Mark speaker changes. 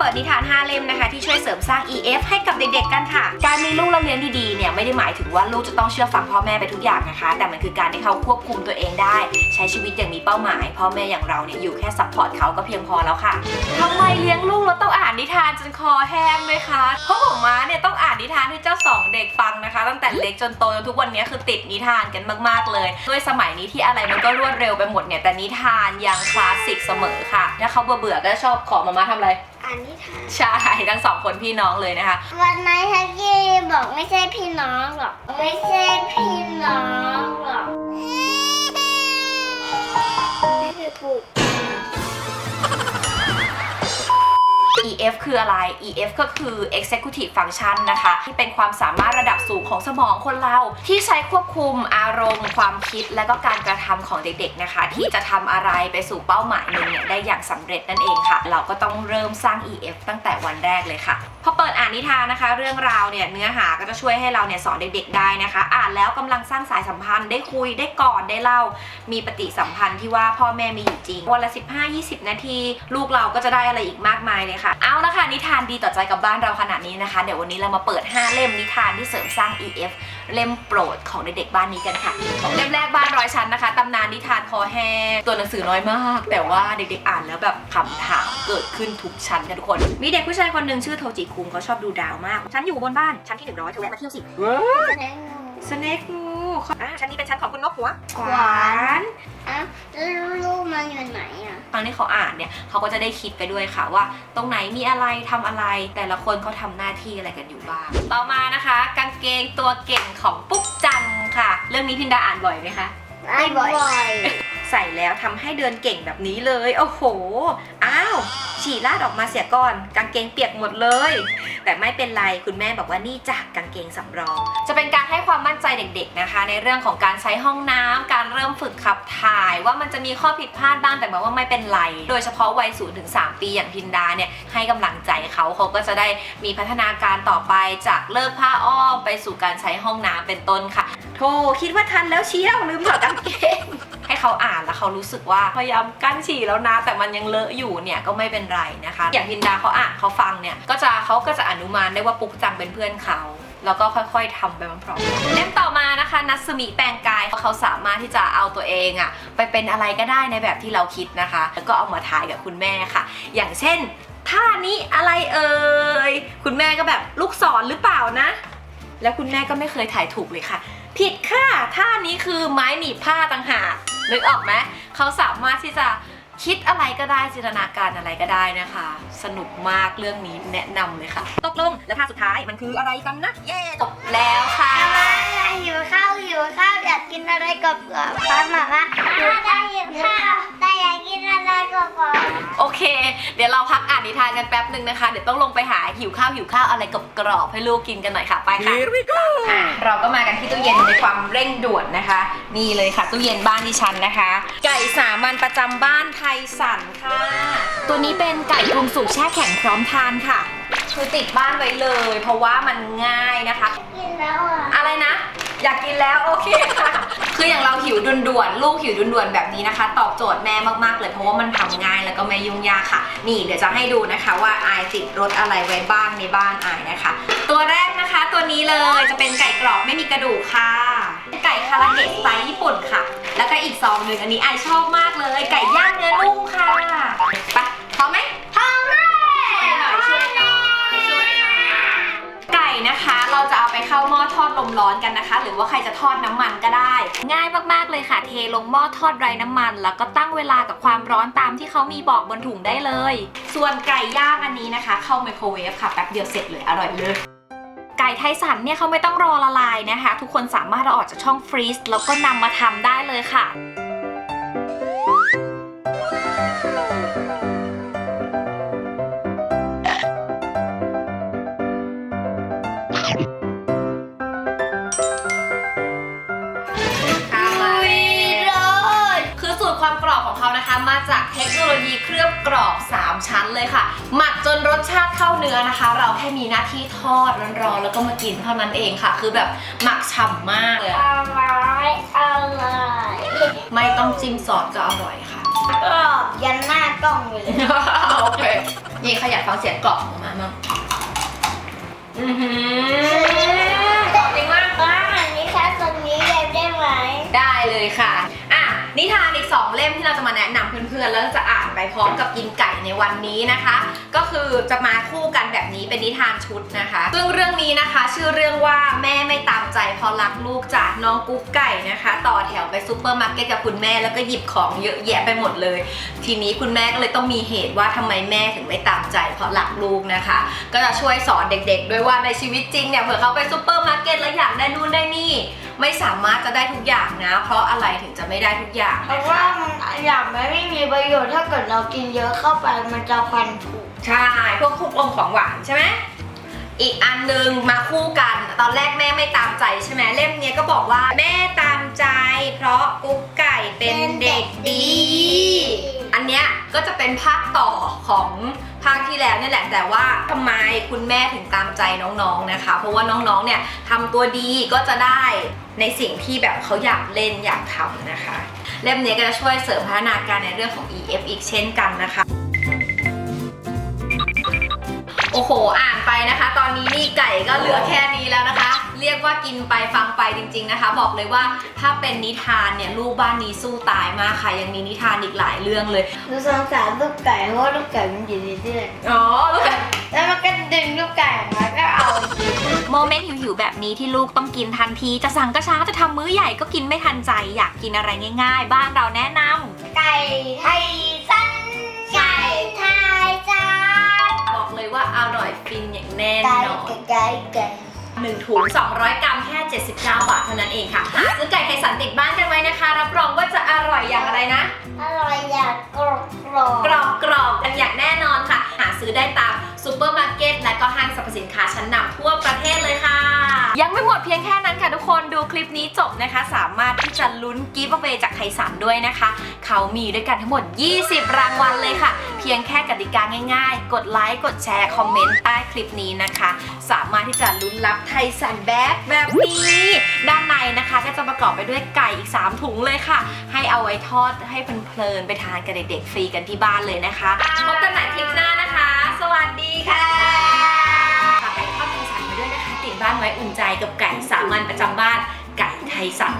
Speaker 1: เปิดนิทาน 5 เล่มนะคะ ที่ช่วยเสริมสร้าง EF ให้กับเด็กๆกันค่ะ การมีลูกเลี้ยงดีๆเนี่ยไม่ได้หมายถึงว่าลูกจะต้องเชื่อฟังพ่อแม่ไปทุกอย่างนะคะ แต่มันคือการที่เขาควบคุมตัวเองได้ ใช้ชีวิตอย่างมีเป้าหมาย พ่อแม่อย่างเราเนี่ยอยู่แค่ซัพพอร์ตเขาก็เพียงพอแล้วค่ะทำไมเลี้ยงลูกแล้วต้องอ่านนิทานจนคอแห้งเลยคะเพราะผมม้าเนี่ยต้องอ่านนิทานให้เจ้าสองเด็กฟังนะคะ ตั้งแต่เล็กจนโตจนทุกวันนี้คือติดนิทานกันมากๆเลยด้วยสมัยนี้ที่อะไรมันก็รวดเร็วไปหมดเนี่ยแต่นิทานยังคลาสสิกเสมอค่ะถ้าเขาเบื่อๆก็ชอบขอมามาทำอะไร
Speaker 2: อ่านนิทาน
Speaker 1: ใช่ทั้งสองคนพี่น้องเลยนะคะ
Speaker 2: วันนั้นทักกี้บอกไม่ใช่พี่น้องหรอก ไม่ใช่พี่น้องหรอกนี่คือป
Speaker 1: EF คืออะไร EF ก็คือ Executive Function นะคะ ที่เป็นความสามารถระดับสูงของสมองคนเรา ที่ใช้ควบคุมอารมณ์ ความคิดและก็การกระทำของเด็กๆนะคะ ที่จะทำอะไรไปสู่เป้าหมายหนึ่งเนี่ยได้อย่างสำเร็จนั่นเองค่ะ เราก็ต้องเริ่มสร้าง EF ตั้งแต่วันแรกเลยค่ะพอเปิดอ่านนิทานนะคะ เรื่องราวเนี่ยเนื้อหาก็จะช่วยให้เราเนี่ยสอนเด็กๆได้นะคะ อ่านแล้วกำลังสร้างสายสัมพันธ์ได้คุยได้กอดได้เล่า มีปฏิสัมพันธ์ที่ว่าพ่อแม่มีอยู่จริงวันละ 15-20 นาที ลูกเราก็จะได้อะไรอีกมากมายเลยค่ะเอาละค่ะนิทานดีต่อใจกับบ้านเราขนาดนี้นะคะ เดี๋ยววันนี้เรามาเปิด 5 เล่มนิทานที่เสริมสร้าง EF เล่มโปรดของเด็กๆบ้านนี้กันค่ะ เล่มแรกบ้านร้อยชั้นนะคะตำนานนิทานคอแห้งตัวหนังสือน้อยมาก แต่ว่าเด็กๆอ่านแล้วแบบคำถามเกิดขึ้นทุกชั้นกันทุกคน มีเด็กผู้ชายคนหนึ่งชื่อโทจิคุงเขาชอบดูดาวมาก ฉันอยู่บนบ้านชั้นที่ 100เธอแวะมาเที่ยวสิ
Speaker 2: แสดงงู
Speaker 1: สเน็กงูอะชั้นนี้เป็นชั้นของคุณนกหัว
Speaker 2: ขวานอะแล้วลูกมันอยู่ไหน อะ
Speaker 1: ตอนที่เขาอ่านเนี่ยเขาก็จะได้คิดไปด้วยค่ะว่า ตรงไหนมีอะไรทำอะไร แต่ละคนเขาทำหน้าที่อะไรกันอยู่บ้าง ต่อมานะคะ กางเกงตัวเก่งของปุ๊กจังค่ะ เรื่องนี้พินดาอ่านบ่อยไหมคะ
Speaker 2: ไม่บ่อย
Speaker 1: ใส่แล้วทำให้เดินเก่งแบบนี้เลย โอ้โห อ้าว ฉี่ลาดออกมาเสียก่อน กางเกงเปียกหมดเลย แต่ไม่เป็นไร คุณแม่บอกว่านี่จากกางเกงสำรอง จะเป็นการให้ความมั่นใจเด็กๆนะคะ ในเรื่องของการใช้ห้องน้ำการเริ่มฝึกขับถ่าย ว่ามันจะมีข้อผิดพลาดบ้างแต่หมายว่าไม่เป็นไร โดยเฉพาะวัย0ถึง3ปีอย่างพินดาเนี่ยให้กำลังใจเขาเขาก็จะได้มีพัฒนาการต่อไปจากเลิกผ้าอ้อมไปสู่การใช้ห้องน้ำเป็นต้นค่ะ โธ่คิดว่าทันแล้วเชียวลืมถอดกางเกงให้เขาอ่านแล้วเขารู้สึกว่าพยายามกั้นฉี่แล้วนะ แต่มันยังเลอะอยู่เนี่ยก็ไม่เป็นไรนะคะ อย่างพินดาเขาอ่านเขาฟังเนี่ยก็จะเขาก็จะอนุมานได้ว่าปุ๊กจังเป็นเพื่อนเขาแล้วก็ค่อยๆทำไปพร้อมๆเล่มต่อมานะคะนัสมิแปลงกายเขาสามารถที่จะเอาตัวเองอะไปเป็นอะไรก็ได้ในแบบที่เราคิดนะคะ แล้วก็เอามาถ่ายกับคุณแม่ค่ะ อย่างเช่นท่านี้อะไรเอ่ยคุณแม่ก็แบบลูกศรหรือเปล่านะ แล้วคุณแม่ก็ไม่เคยถ่ายถูกเลยค่ะ ผิดค่ะท่านี้คือไม้หนีบผ้าต่างหากนึกออกไหมเขาสามารถที่จะ คิดอะไรก็ได้จินตนาการอะไรก็ได้นะคะ สนุกมากเรื่องนี้แนะนำเลยค่ะ ตกลงแล้วท่าสุดท้ายมันคืออะไรกันนะเย่จบแล้วค่ะ
Speaker 2: อะไรหิวข้าวหิวข้าวอยากกินอะไรกรอบๆป้าหมาว่าได้หิวข้าวแต่อยากกินอะไรกรอบ
Speaker 1: โอเค เดี๋ยวเราพักอ่านนิทานกันแป๊บหนึ่งนะคะ เดี๋ยวต้องลงไปหาหิวข้าวหิวข้าวอะไรกรอบๆให้ลูกกินกันหน่อยค่ะไปค่ะ
Speaker 3: Here we go
Speaker 1: อะเราก็มากันที่ตู้เย็นในความเร่งด่วนนะคะ นี่เลยค่ะตู้เย็นบ้านดิฉันนะคะ ไก่สามัญประจำบ้านไทยสันค่ะ ตัวนี้เป็นไก่ปรุงสุกแช่แข็งพร้อมทานค่ะ คือติดบ้านไว้เลย เพราะว่ามันง่ายนะคะ
Speaker 2: ๆกินแล้วอะ
Speaker 1: อะไรนะ อยากกินแล้วโอเคค่ะ คืออย่างเราหิวด่วนๆลูกหิวด่วนๆแบบนี้นะคะ ตอบโจทย์แม่มากๆ เลยเพราะว่ามันทำง่ายแล้วก็ไม่ยุ่งยากค่ะ นี่เดี๋ยวจะให้ดูนะคะว่าอายติดรสอะไรไว้บ้างในบ้านอายนะคะ ตัวแรกนะคะตัวนี้เลยจะเป็นไก่กรอบไม่มีกระดูกค่ะ ไก่คาราเกะสไตล์ญี่ปุ่นค่ะ แล้วก็อีกซองหนึ่งอันนี้ไอชอบมากเลย ไก่ย่างเนื้อนุ่มค่ะไปพร้อมไหม
Speaker 2: พร้อมแล้ว
Speaker 1: ช่วยหน่อยช่วยหน่อยไก่นะคะ เราจะเอาไปเข้าหม้อทอดลมร้อนกันนะคะ หรือว่าใครจะทอดน้ำมันก็ได้ ง่ายมากๆเลยค่ะ เทลงหม้อทอดไร้น้ำมัน แล้วก็ตั้งเวลากับความร้อนตามที่เขามีบอกบนถุงได้เลย ส่วนไก่ย่างอันนี้นะคะ เข้าไมโครเวฟค่ะแป๊บเดียวเสร็จเลยอร่อยเลย ไก่ไทยสันเนี่ยเขาไม่ต้องรอละลายนะคะ ทุกคนสามารถเอาออกจากช่องฟรีซแล้วก็นำมาทำได้เลยค่ะ คือสูตรความกรอบของเขานะคะ มาจากเทคโนโลยีเคลือบกรอบ3 3ชั้นเลยค่ะ หมักจนรสชาติเข้าเนื้อนะคะ เราแค่มีหน้าที่ทอดร้อนๆแล้วก็มากินเท่านั้นเองค่ะ คือแบบหมักฉ่ำมากเลย
Speaker 2: อ
Speaker 1: อะ
Speaker 2: ร่อยอร่อย
Speaker 1: ไม่ต้องจิ้มซอสก็อร่อยค่ะ
Speaker 2: กรอบยันหน้ากล้องเลย
Speaker 1: โอเค นี่ขยันฟังเสียงกรอบออกมามั่งอือหือ มที่เราจะมาแนะนำเพื่อนๆ แล้วจะอ่านไปพร้อมกับกินไก่ในวันนี้นะคะ ก็คือจะมาคู่กันแบบนี้เป็นนิทานชุดนะคะ ซึ่งเรื่องนี้นะคะ ชื่อเรื่องว่าแม่ไม่ตามใจเพราะรักลูกจากน้องกุ๊กไก่นะคะ ต่อแถวไปซูเปอร์มาร์เก็ตกับคุณแม่แล้วก็หยิบของเยอะแยะไปหมดเลย ทีนี้คุณแม่ก็เลยต้องมีเหตุว่าทำไมแม่ถึงไม่ตามใจเพราะรักลูกนะคะ ก็จะช่วยสอนเด็กๆ ด้วยว่าในชีวิตจริงเนี่ยเผื่อเขาไปซูเปอร์มาร์เก็ตแล้วอยากได้นู่นได้นี่ ไม่สามารถจะได้ทุกอย่างนะ เพราะอะไรถึงจะไม่ได้ทุกอย่าง
Speaker 2: เพ
Speaker 1: นะ
Speaker 2: ราะ
Speaker 1: คะ
Speaker 2: ว่ามันอย่างไม่มีประโยชน์ถ้าเกิดเรากินเยอะเข้าไปมันจะพันผูก
Speaker 1: ใช่พวกคุกอมของหวานใช่ไหมอีกอันหนึงมาคู่กัน ตอนแรกแม่ไม่ตามใจใช่ไหมเล่มเนี้ยก็บอกว่าแม่ตามใจ เพราะกุ๊กไก่เป็นเด็กดี อันเนี้ยก็จะเป็นภาคต่อของภาคที่แล้วเนี่ยแหละแต่ว่าทำไมคุณแม่ถึงตามใจน้องๆนะคะ เพราะว่าน้องๆเนี่ยทำตัวดีก็จะได้ในสิ่งที่แบบเขาอยากเล่นอยากทำนะคะ เล่มนี้ก็จะช่วยเสริมพัฒนาการในเรื่องของ EF อีกเช่นกันนะคะ โอ้โห อ่านไปนะคะ ตอนนี้นี่ ก่ก็เหลือแค่นี้แล้วนะคะ เรียกว่ากินไปฟังไปจริง ๆนะคะ บอกเลยว่าถ้าเป็นนิทานเนี่ยลูกบ้านนี้สู้ตายมากค่ะยังมีนิทานอีกหลายเรื่องเลย
Speaker 2: ดูสงสารลูกไก่เพราะว่าลูกไก่มันอยู่ในเดือน
Speaker 1: อ๋อลูก
Speaker 2: แล้วมันก็ดึงลูกไก่ออกมาก็เอา
Speaker 1: โมเมนต์หิวๆแบบนี้ที่ลูกต้องกินทันที จะสั่งก็ช้าจะทำมื้อใหญ่ก็กินไม่ทันใจ อยากกินอะไรง่าย ๆ บ้านเราแนะนำ
Speaker 2: ไก่ไทยสั้
Speaker 1: เลยว่าอร่อยฟินอย่างแน่
Speaker 2: ไก่
Speaker 1: นอน
Speaker 2: ไก่ไก่ไก่
Speaker 1: หนึ่งถุง 200 กรัมแค่ 79 บาทเท่านั้นเองค่ะซื้อไก่ไข่สันติดบ้านกันไว้นะคะ รับรองว่าจะอร่อยอย่างอะไรนะ
Speaker 2: อร่อยอย่างกรอบกรอบ
Speaker 1: กรอบกรอบกันอย่างแน่นอนค่ะ หาซื้อได้ตามซูเปอร์มาร์เก็ตและก็ห้างสรรพสินค้าชั้นนำทั่วประเทศเลยค่ะ ยังไม่หมดเพียงแค่นั้นค่ะทุกคนดูคลิปนี้จบนะคะ สามารถที่จะลุ้นกิฟต์เวจากไคสันด้วยนะคะ เขามีด้วยกันทั้งหมด 20 รางวัลเลยค่ะ เพียงแค่กติกาง่ายๆ กดไลค์กดแชร์คอมเมนต์ใต้คลิปนี้นะคะ สามารถที่จะลุ้นรับไทสันแบ็กแบบนี้ด้านในนะคะก็จะประกอบไปด้วยไก่อีก 3 ถุงเลยค่ะ ให้เอาไว้ทอดให้เพลินๆไปทานกับเด็กๆฟรีกันที่บ้านเลยนะคะพบกันใหม่คลิปหน้านะคะ สวัสดีาก